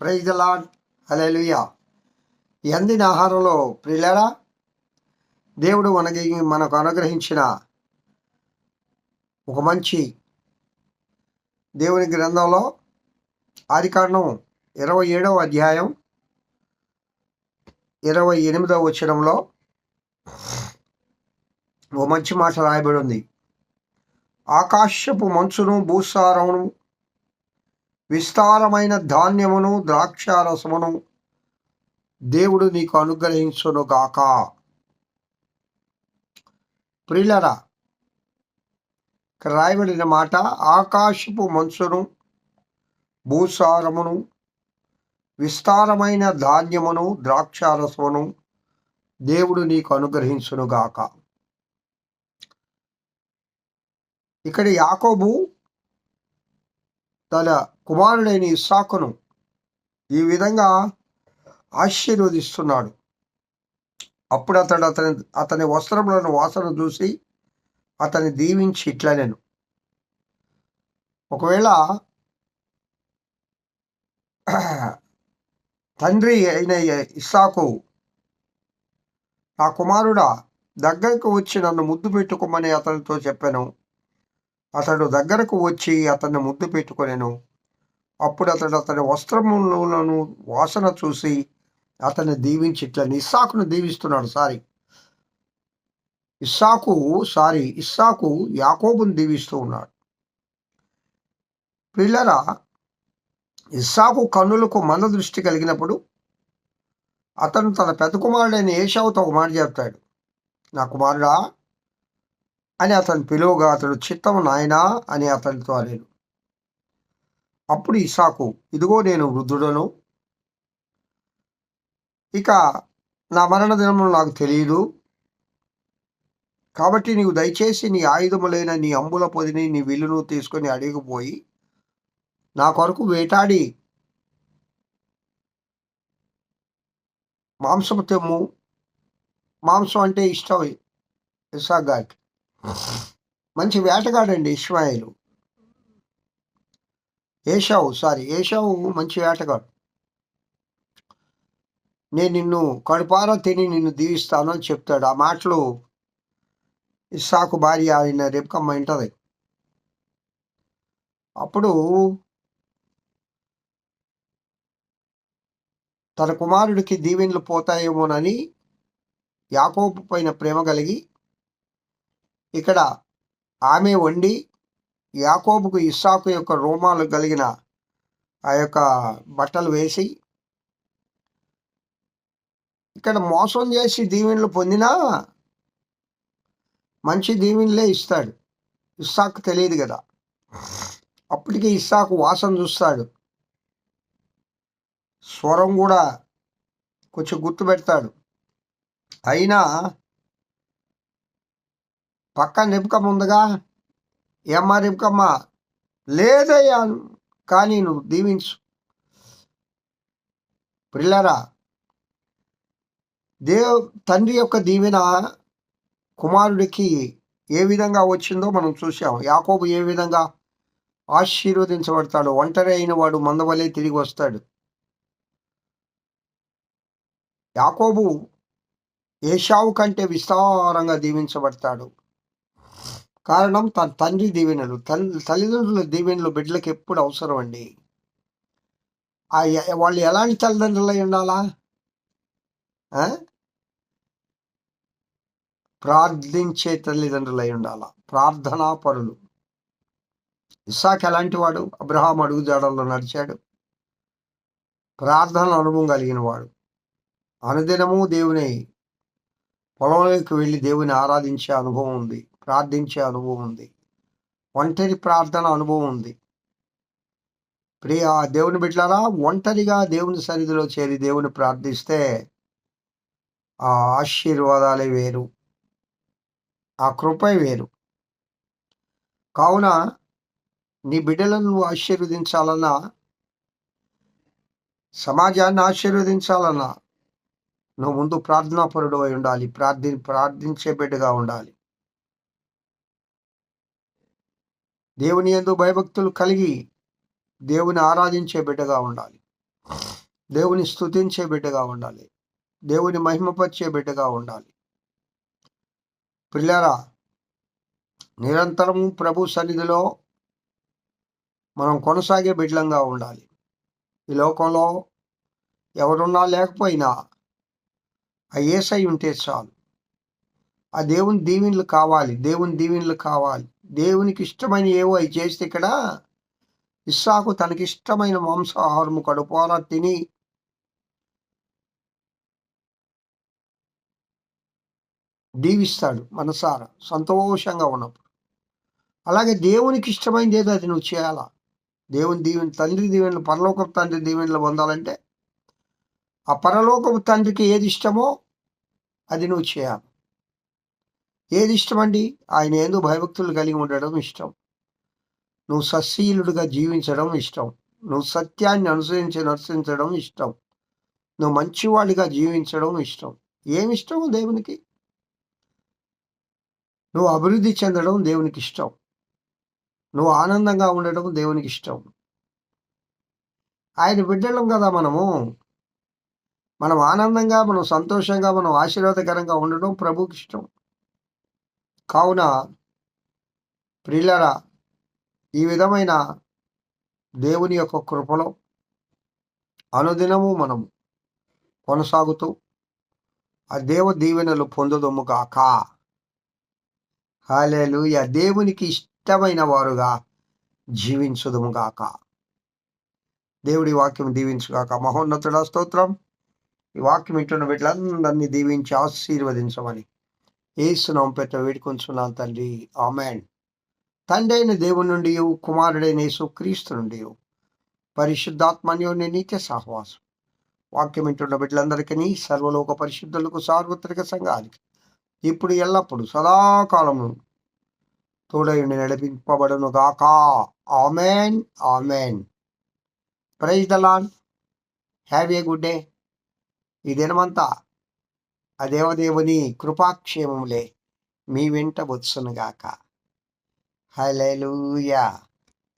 Praise the Lord alleluia ఎందిన ఆహారంలో ప్రిలరా దేవుడు మనకి మనకు అనుగ్రహించిన ఒక మంచి దేవుని గ్రంథంలో ఆదికాండం ఇరవై ఏడవ అధ్యాయం ఇరవై ఎనిమిదవ వచ్చడంలో ఓ మంచి మాట రాయబడి ఉంది. ఆకాశపు మంచును భూసారమును విస్తారమైన ధాన్యమును ద్రాక్షారసమును దేవుడు నీకు అనుగ్రహించును గాక ప్రియులరా రాయబడిన మాట ఆకాశపు మంచును భూసారమును విస్తారమైన ధాన్యమును ద్రాక్షారసమును దేవుడు నీకు అనుగ్రహించును గాక ఇక్కడ యాకోబు తన కుమారుడైన ఇస్సాకును ఈ విధంగా ఆశీర్వదిస్తున్నాడు. అప్పుడు అతడు అతని అతని వస్త్రములను వాసన చూసి అతని దీవించి ఇట్లా నేను ఒకవేళ తండ్రి అయిన ఇస్సాకు నా కుమారుడా దగ్గరకు వచ్చి నన్ను ముద్దు పెట్టుకోమని అతనితో చెప్పాను. అతడు దగ్గరకు వచ్చి అతన్ని ముద్దు పెట్టుకొనెను. అప్పుడు అతడు అతని వస్త్రములను వాసన చూసి అతన్ని దీవించి ఇట్లా ఇస్సాకును దీవిస్తున్నాడు సారీ. ఇస్సాకు సారీ ఇస్సాకు యాకోబును దీవిస్తూ ఉన్నాడు. పిల్లరా ఇస్సాకు కన్నులకు మన దృష్టి కలిగినప్పుడు అతను తన పెద్ద కుమారుడైన ఏషావుతో ఒక మాట చెప్తాడు. నా కుమారుడా అని అతను పిలువగా అతడు చిత్తం నాయనా అని అతనితో అనేను. అప్పుడు ఇసాకు ఇదిగో నేను వృద్ధుడను. ఇక నా మరణ దినములు నాకు తెలియదు. కాబట్టి నీవు దయచేసి నీ ఆయుధములైన నీ అంబుల పొదిని నీ విల్లును తీసుకొని అడిగిపోయి నా కొరకు వేటాడి మాంసము తెమ్ము. మాంసం అంటే ఇష్టం ఇసాక్ గారికి. మంచి వేటగాడండి ఇస్మాయిలు. ఏషావు సారీ ఏషావు మంచి వేటగాడు. నేను నిన్ను కడుపారా తిని నిన్ను దీవిస్తాను అని చెప్తాడు. ఆ మాటలు ఇస్సాకు భార్య ఆయన రేపుకమ్మ వింటది. అప్పుడు తన కుమారుడికి దీవెనలు పోతాయేమోనని యాకోబు పైన ప్రేమ కలిగి ఇక్కడ ఆమె వండి యాకోబుకు ఇస్సాకు యొక్క రోమాలు కలిగిన ఆ యొక్క బట్టలు వేసి ఇక్కడ మోసం చేసి దీవెనలు పొందినా మంచి దీవెనలే ఇస్తాడు. ఇస్సాకు తెలియదు కదా. అప్పటికి ఇస్సాకు వాసన చూస్తాడు. స్వరం కూడా కొంచెం గుర్తు పెడతాడు అయినా పక్క నిపుకమ్మ ఉందిగా ఏమ్మా నిపుకమ్మ లేదయ్యా కానీ నువ్వు దీవించు. పిల్లరా దేవ్ తండ్రి యొక్క దీవెన కుమారుడికి ఏ విధంగా వచ్చిందో మనం చూసాం యాకోబు ఏ విధంగా ఆశీర్వదించబడతాడు ఒంటరి అయిన వాడు మందవలే తిరిగి వస్తాడు. యాకోబు ఏషావు కంటే విస్తారంగా దీవించబడతాడు. కారణం తన తండ్రి దీవెనలు. తల్లి తల్లిదండ్రుల దీవెనలు బిడ్డలకు ఎప్పుడు అవసరం అండి వాళ్ళు ఎలాంటి తల్లిదండ్రులు అయి ఉండాలా? ఆ? ప్రార్థించే తల్లిదండ్రులు అయి ఉండాలా? ప్రార్థనా పరులు ఇస్సాక్ ఎలాంటి వాడు? అబ్రహాం అడుగుజాడల్లో నడిచాడు. ప్రార్థన అనుభవం కలిగిన వాడు. అనుదినము దేవుని పొలంలోకి వెళ్ళి దేవుని ఆరాధించే అనుభవం ఉంది. ప్రార్థించే అనుభవం ఉంది. ఒంటరి ప్రార్థన అనుభవం ఉంది. ప్రియ దేవుని బిడ్డలారా ఒంటరిగా దేవుని సన్నిధిలో చేరి దేవుని ప్రార్థిస్తే ఆ ఆశీర్వాదాలే వేరు. ఆ కృపే వేరు. కావున నీ బిడ్డలను నువ్వు ఆశీర్వదించాలన్నా సమాజాన్ని ఆశీర్వదించాలన్నా నువ్వు ముందు ప్రార్థనాపరుడు అయి ఉండాలి. ప్రార్థి ప్రార్థించే బిడ్డగా ఉండాలి. దేవుని యందు భయభక్తులు కలిగి దేవుని ఆరాధించే బిడ్డగా ఉండాలి. దేవుని స్తుతించే బిడ్డగా ఉండాలి. దేవుని మహిమపరిచే బిడ్డగా ఉండాలి. పిల్లరా నిరంతరము ప్రభు సన్నిధిలో మనం కొనసాగే బిడ్డలంగా ఉండాలి. ఈ లోకంలో ఎవరున్నా లేకపోయినా ఆ ఏసై ఉంటే చాలు. ఆ దేవుని దీవెనలు కావాలి. దేవుని దీవెనలు కావాలి. దేవునికి ఇష్టమైన ఏవో అవి చేస్తే ఇక్కడ ఇస్సాకు తనకి ఇష్టమైన మాంసాహారము కడుపారా తిని దీవిస్తాడు మనసారా సంతోషంగా ఉన్నప్పుడు. అలాగే దేవునికి ఇష్టమైనది ఏదో అది నువ్వు చేయాలా? దేవుని దీవెన తండ్రి దీవెనలు పరలోకపు తండ్రి దీవెనలు పొందాలంటే ఆ పరలోకపు తండ్రికి ఏది ఇష్టమో అది నువ్వు చేయాలి. ఏది ఇష్టం అండి ఆయన ఏందో భయభక్తులు కలిగి ఉండడం ఇష్టం. నువ్వు సశీలుడుగా జీవించడం ఇష్టం. నువ్వు సత్యాన్ని అనుసరించి అనుసరించడం ఇష్టం. నువ్వు మంచివాడిగా జీవించడం ఇష్టం. ఏమి ఇష్టం దేవునికి? నువ్వు అభివృద్ధి చెందడం దేవునికి ఇష్టం. నువ్వు ఆనందంగా ఉండడం దేవునికి ఇష్టం. ఆయన బిడ్డలం కదా మనము. మనం ఆనందంగా మనం సంతోషంగా మనం ఆశీర్వాదకరంగా ఉండడం ప్రభుకి ఇష్టం. కావున ప్రిల్లరా ఈ విధమైన దేవుని యొక్క కృపలో అనుదినము మనము కొనసాగుతూ ఆ దేవ దీవెనలు పొందుదము హాలేలు ఆ దేవునికి ఇష్టమైన వారుగా జీవించుదము గాక. దేవుడి వాక్యం దీవించుగాక మహోన్నతుడ స్తోత్రం. ఈ వాక్యం ఇంటున్న వీటిలందరినీ దీవించి ఆశీర్వదించమని. ఏసునాం పెట్ట వేడుకొంచున్నాను తండ్రి. ఆమెన్. తండ్రి అయిన దేవుని నుండి కుమారుడైన యేసు క్రీస్తు నుండి పరిశుద్ధాత్మన్యోని నిత్య సహవాసం. వాక్యం వింటున్న బిడ్డలందరికీ సర్వలోక పరిశుద్ధులకు సార్వత్రిక సంఘానికి ఇప్పుడు ఎల్లప్పుడు సదాకాలము తోడయుని నడిపింపబడును గాక amen. Amen. Praise the Lord have a good day. ఈ దినమంతా ఆ దేవదేవుని కృపాక్షేమములే మీ వెంట వచ్చునుగాక. హలెలూయా